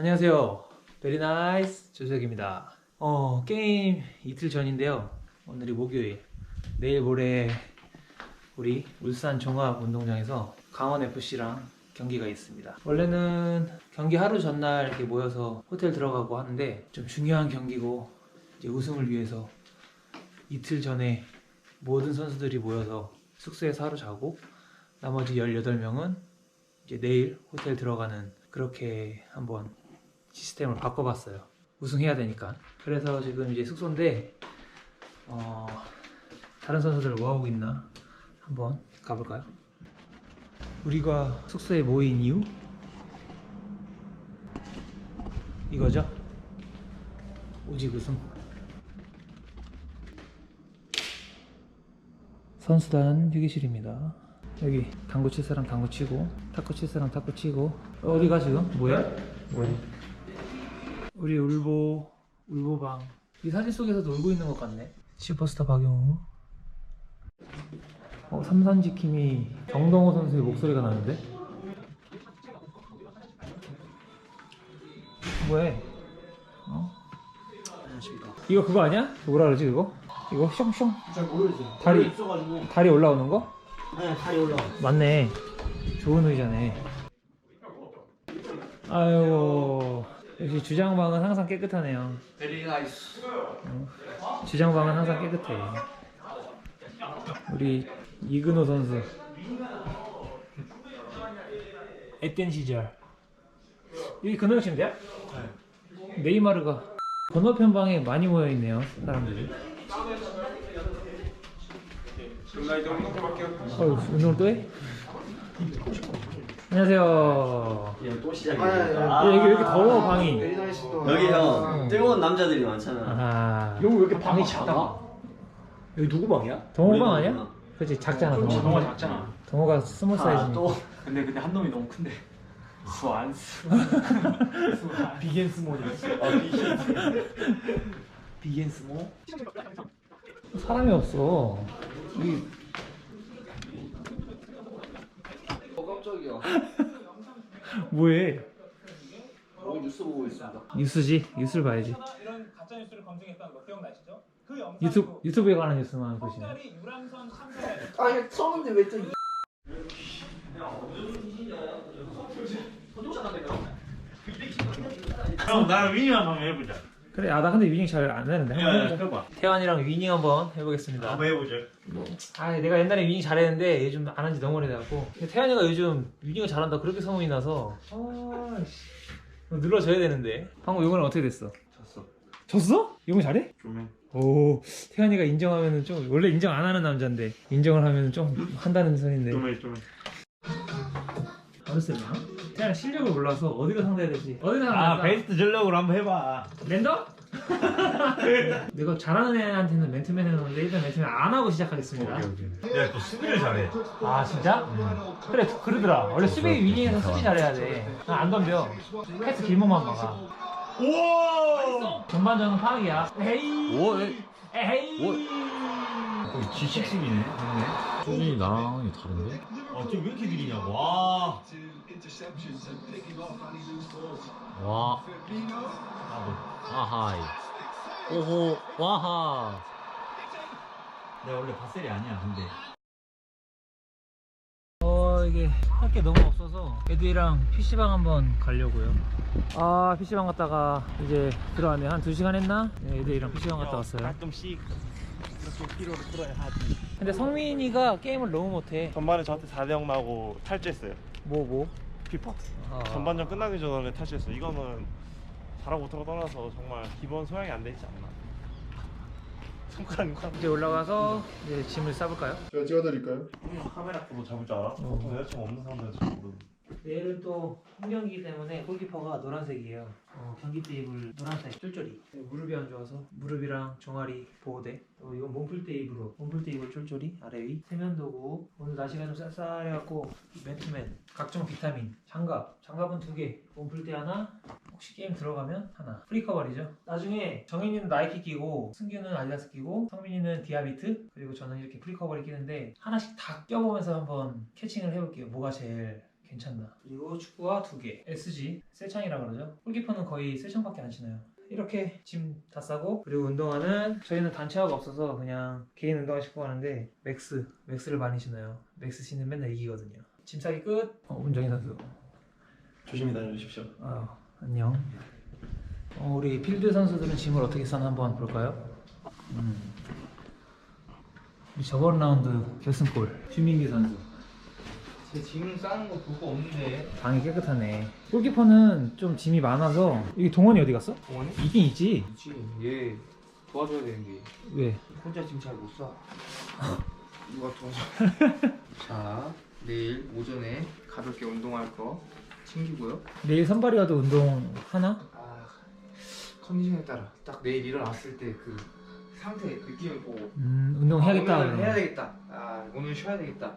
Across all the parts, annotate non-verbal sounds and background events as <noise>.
안녕하세요. 베리나이스 조석입니다. 어, 게임 이틀 전인데요. 오늘이 목요일. 내일 모레 우리 울산 종합 운동장에서 강원FC랑 경기가 있습니다. 원래는 경기 하루 전날 이렇게 모여서 호텔 들어가고 하는데 좀 중요한 경기고 이제 우승을 위해서 이틀 전에 모든 선수들이 모여서 숙소에서 하루 자고 나머지 18명은 이제 내일 호텔 들어가는 그렇게 한번 시스템을 바꿔봤어요. 우승해야 되니까. 그래서 지금 이제 숙소인데 어, 다른 선수들 뭐 하고 있나 한번 가볼까요? 우리가 숙소에 모인 이유 이거죠? 오직 우승. 선수단 휴게실입니다. 여기 당구 칠 사람 당구 치고 탁구 칠 사람 탁구 치고 어디가 지금? 뭐야? 뭐야? 우리 울보 울보방 이 사진 속에서 놀고 있는 것 같네 슈퍼스타 박용우 어, 삼산 지킴이 정동호 선수의 목소리가 나는데 뭐해? 어? 안녕하십니까. 이거 그거 아니야? 뭐라 그러지 그거? 이거 숑숑 잘 모르겠어요. 다리- 있어가지고. 다리 올라오는 거? 네, 다리 올라와. 맞네. 좋은 의자네. 아유, 역시 주장방은 항상 깨끗하네요. 베리 나이스. 주장방은 항상 깨끗해. 우리 이근호 선수. 앳된 시절. 여기 근호 씨인데요? 네이마르가 건너편 방에 많이 모여 있네요, 사람들이. 어휴, 운동을 또 해? 안녕하세요. 또 아, 시작이야. 여기 왜 이렇게 더워, 방이? 베리 나이스 또. 여기 아. 형 뜨거운 남자들이 많잖아. 아하. 여기 왜 이렇게 방이 작아? 여기 누구 방이야? 동호방 아니야? 그렇지 작잖아 동호. 동호가 작잖아. 동호가 스몰 아, 사이즈니까. 또 근데 근데 한 놈이 너무 큰데. 수완 수. <laughs> 수완. 비겐 스몰이야. 비겐 스몰? 사람이 없어. 이 어, 깜짝이야. <laughs> 뭐해? 여기 뉴스 보고 있습니다. 뉴스지. 뉴스를 봐야지. 이런 가짜 뉴스를 검증했다는 거 기억나시죠? 그 영상 유튜브 유튜브에 관한 뉴스만 보시면. 이 유람선 참사에 아, 이거 처음인데 왜 또? 이- 형 나랑 위닝 한번 해보자. 그래. 아 나 근데 위닝 잘안 되는데. 한번 해보자. 해봐. 태환이랑 위닝 한번 해보겠습니다. 한번 해보자. 아 내가 옛날에 위닝 잘했는데 요즘 안 한지 너무 오래돼갖고 근데 태환이가 요즘 위닝을 잘한다 그렇게 소문이 나서 아씨 눌러줘야 되는데 방금 이거는 어떻게 됐어? 졌어. 졌어? 이거 잘해? 좀 해. 오 태환이가 인정하면은 좀 원래 인정 안 하는 남자인데 인정을 하면은 좀 한다는 소리인데 좀 해, 좀 해. 나 태환이 실력을 몰라서 어디가 상대해야 될지 어디가 아, 상대할까? 베스트 전력으로 한번 해봐. 랜덤? <laughs> 내가 잘하는 애한테는 맨투맨 해놓는데 일단 맨투맨 안 하고 시작하겠습니다 오케이. 야, 또 수비를 잘해. 아 진짜? 그래 그러더라 원래 수비 위닝에서 수비 잘해야 돼안 덤벼 패스 길목만 막아 오! 전반전은 파악이야 에이 오, 에, 에이 거의 지식 수비네. 수준이 나랑이 다른데? 어, 쟤왜 이렇게 느리냐고. 와. 와, 아하이. 오호, 와하. 내가 원래 바셀이 아니야, 근데. 어 이게 할 게 너무 없어서 애들이랑 PC방 한번 가려고요 아 PC방 갔다가 이제 들어왔네 한 2시간 했나? 네, 애들이랑 PC방 갔다 왔어요 가끔씩 이렇게 필요를 풀어야 하지. 근데 성민이가 게임을 너무 못해 전반에 저한테 4대0 나고 탈주했어요. 뭐 뭐? 피파. 아. 전반전 끝나기 전에 탈주했어요. 이거는 잘하고 못하고 떠나서 정말 기본 소양이 안돼 있지 않나. 손가락 육각. 이제 올라가서 이제 짐을 싸볼까요? 제가 찍어드릴까요? 카메라 끄고 잡을 줄 알아? 보통 여자친구 없는 사람들은 잘 모르는. 내 일은 또 홈경기 때문에 골키퍼가 노란색이에요. 어, 경기 때 입을 노란색 쫄쫄이. 무릎이 안 좋아서 무릎이랑 종아리 보호대. 또 이건 몸풀 때 입으로 몸풀 때 입을 쫄쫄이 아래 위. 세면도구. 오늘 날씨가 좀 쌀쌀해갖고 맨투맨. 각종 비타민. 장갑. 장갑은 두 개. 몸풀 때 하나. 혹시 게임 들어가면 하나. 프리커버리죠. 나중에 정인이는 나이키 끼고 승규는 아디다스 끼고 성민이는 디아비트 그리고 저는 이렇게 프리커버리 끼는데 하나씩 다 껴보면서 한번 캐칭을 해볼게요. 뭐가 제일 괜찮나. 그리고 축구화 두 개. SG 세창이라 그러죠. 골키퍼는 거의 세창밖에 안 신어요. 이렇게 짐 다 싸고 그리고 운동화는 저희는 단체화가 없어서 그냥 개인 운동화 신고 가는데 맥스 맥스를 많이 신어요. 맥스 신으면 맨날 이기거든요. 짐 싸기 끝. 어, 운정희 선수. 조심히 다녀주십시오. 아, 안녕. 어, 우리 필드 선수들은 짐을 어떻게 싸나 한번 볼까요? 음. 저번 라운드 결승골 주민기 선수. 제 짐 싸는 거볼거 없는데. 방이 깨끗하네. 골키퍼는 좀 짐이 많아서 이게 동원이 어디 갔어? 동원이? 이긴 있지. 그렇지. 얘 도와줘야 되는데 왜? 혼자 짐 잘못 싸. <laughs> 누가 도와줘? <laughs> 자, 내일 오전에 가볍게 운동할 거 챙기고요. 내일 선발이어도 운동 하나? 아, 컨디션에 따라 딱 내일 일어났을 때 그 상태 느낌을 보고 음, 운동 해야겠다. 아, 오늘 그러면. 해야 되겠다. 아, 오늘 쉬어야 되겠다.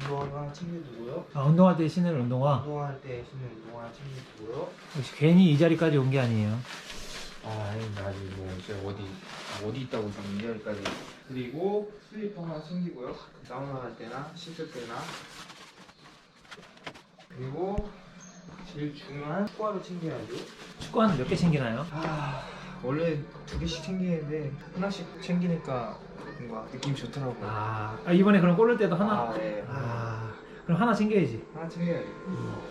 운동화 챙겨두고요. 아, 운동할 때 신을 운동화. 운동할 때 신는 운동화 챙겨두고요. 역시 괜히 이 자리까지 온 게 아니에요. 아, 아닙니다. 아직 뭐 진짜 어디 어디 있다고 지금 이 자리까지. 그리고 슬리퍼 하나 챙기고요. 사우나 갈 때나 씻을 때나. 그리고 제일 중요한 축구화를 챙겨야죠. 축구화는 몇 개 챙기나요? 아, 원래 두 개씩 챙기는데 하나씩 챙기니까 뭔가 느낌이 좋더라고요. 아, 아, 이번에 그럼 골을 때도 하나? 아, 네. 아, 그럼 하나 챙겨야지. 하나 챙겨야지.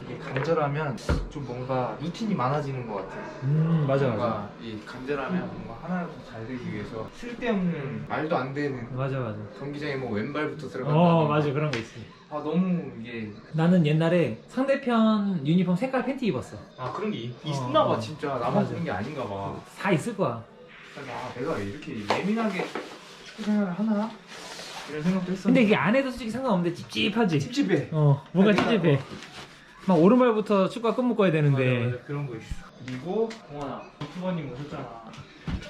이게 간절하면 좀 뭔가 루틴이 많아지는 것 같아요. 음, 맞아, 맞아. 뭔가 이 간절하면 뭔가 하나라도 잘 되기 위해서 쓸데없는 말도 안 되는 맞아, 맞아. 경기장에 뭐 왼발부터 들어간다. 어, 맞아. 그런 거 있어. 아 너무 이게 나는 옛날에 상대편 유니폼 색깔 팬티 입었어. 아 그런 게 있, 어, 있나 봐 어. 진짜 나만 맞아. 그런 게 아닌가 봐. 다 있을 거야. 아 내가 왜 이렇게 예민하게 생활을 하나 이런 생각도 했었는데. 근데 이게 안 해도 솔직히 상관없는데 찝찝하지. 찝찝해. 어, 뭔가 찝찝해. 막 오른발부터 축구가 끝 묶어야 되는데. 맞아, 맞아. 그런 거 있어. 그리고 동원아 유튜버님 오셨잖아.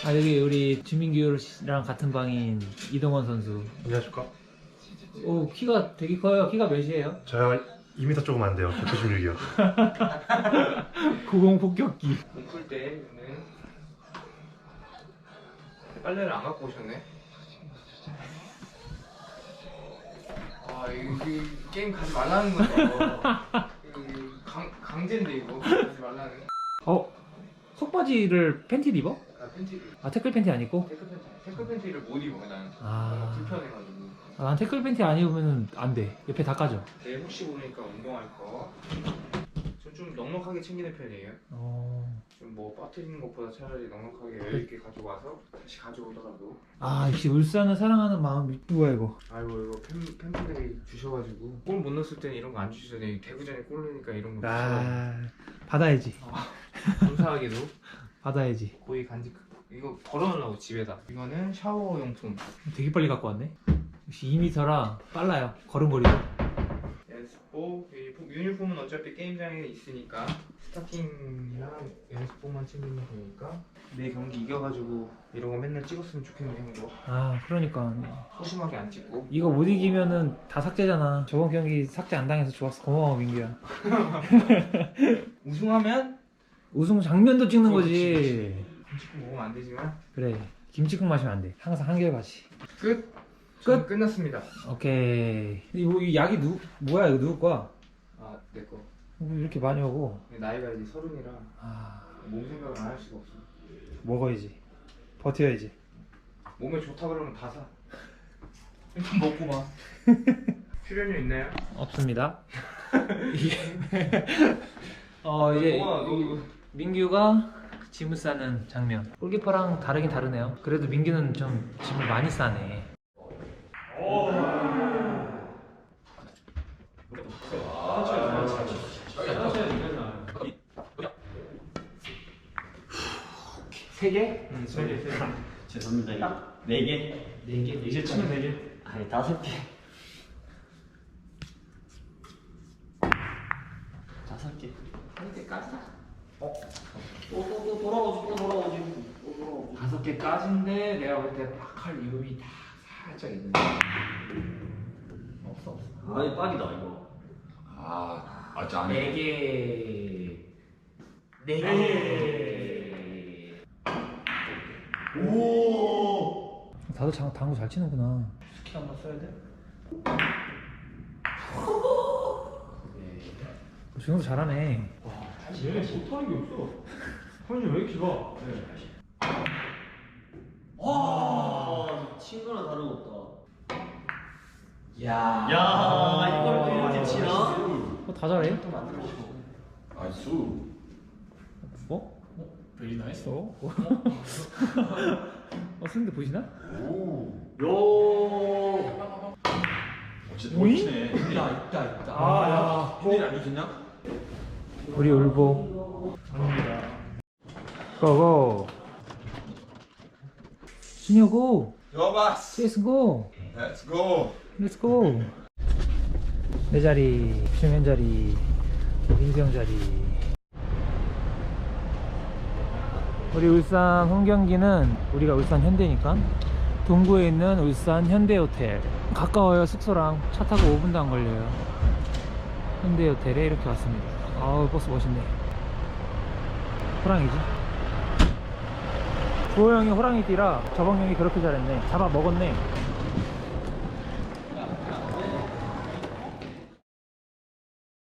아, 여기 우리 주민규랑 같은 방인 이동원 선수. 안녕하십니까? 오, 키가 되게 커요. 키가 몇이에요? 저야 2m 조금 안 돼요. 196이요. 고공 <laughs> 폭격기. 몸풀 때는 빨래를 안 갖고 오셨네. 이거, 이거 게임 가지 말라는 거죠. 이거 강 강제인데 이거 가지 말라는. 어? 속바지를 팬티를 입어? 아 팬티를 아, 태클 팬티 안 입고? 태클 팬티 태클 팬티를 못 입어 난. 아. 너무 불편해가지고. 아, 난 태클 팬티 안 입으면 안 돼. 옆에 다 까져. 내일 혹시 모르니까 운동할 거. 전좀 넉넉하게 챙기는 편이에요. 어. 좀뭐 빠뜨리는 것보다 차라리 넉넉하게 여유 있게 가져와서 다시 가져오더라도. 아, 역시 울산을 사랑하는 마음이 뭐야 이거? 아이고 이거 팬, 팬분들이 주셔가지고 골 못 넣었을 때는 이런 거 안 주시잖아요 대구전에 골 넣으니까 이런 거 주셔가지고 아, 받아야지. 감사하게도 받아야지. 고이 간직 이거 걸어놓으려고 집에다 이거는 샤워 용품 되게 빨리 갖고 왔네. 역시 2m라 빨라요. 걸음걸이도. 연습복 유니폼, 유니폼은 어차피 게임장에 있으니까 스타킹이랑 연습복만 챙기면 되니까 내 경기 이겨가지고 이런 거 맨날 찍었으면 좋겠네 형도 아, 그러니까 소심하게 안 찍고 이거 못 이기면은 다 삭제잖아. 저번 경기 삭제 안 당해서 좋았어. 고마워 민규야. <laughs> 우승하면 우승 장면도 찍는 그렇지, 거지. 김치국 먹으면 안 되지만 그래. 김치국 마시면 안 돼. 항상 한결같이. 끝! 끝! 끝났습니다 오케이. 이거 이 약이 누 뭐야 이거 누구 거야? 아 내거 왜 이렇게 많이 오고. 나이가 이제 서른이라 아, 몸 생각을 안 할 수가 없어. 먹어야지. 버텨야지. 몸에 좋다 그러면 다 사. 일단 먹고 봐. <laughs> 출연료 있나요? 없습니다. <laughs> 이게 <laughs> 어 이제 동원아, 너 이거 민규가 짐을 싸는 장면. 골키퍼랑 다르긴 다르네요. 그래도 민규는 좀 짐을 많이 싸네. 세 개? 응, 세 개. <laughs> 죄송합니다. 네 개? 네 개. 이제 치면 되지. 아니 다섯 개. 다섯 개. 또또 또 돌아오지, 또 돌아오지, 또 돌아오지. 다섯 개까지인데 내가 볼때막할 이름이 다 살짝 있는데. 없어 없어. 아니 빡이다 이거. 아, 아직 안네 개. 네 개. 오. 다들 장, 당구 잘 치는구나. 스킬 한번 써야 돼? 준호 잘하네. 얘네 못하는 게 없어. 형님 왜 이렇게 가? 와, 친구랑 다름없다. 야. 야, 이걸 또 이렇게 치나? 어, 다 잘해. 나이스. 어? 베리 나이스. 어? 어, 쓰는데 보이시나? 오. 요. 어, 진짜 오잉? 멋지네. 있다 있다 있다. 아, 야. 힘들이 안 좋냐? 우리 울보. 고고. 준혁 고. 여바스. CS 고. Let's go. 렛츠 고. 내 자리, 주면 자리, 민수 형 자리. 우리 울산 홈 경기는 우리가 울산 현대니까 동구에 있는 울산 현대 호텔 가까워요 숙소랑 차 타고 5분도 안 걸려요. 현대 호텔에 이렇게 왔습니다. 아우 버스 멋있네. 호랑이지. 구호 형이 호랑이 띠라 저번 경기 그렇게 잘했네. 잡아 먹었네.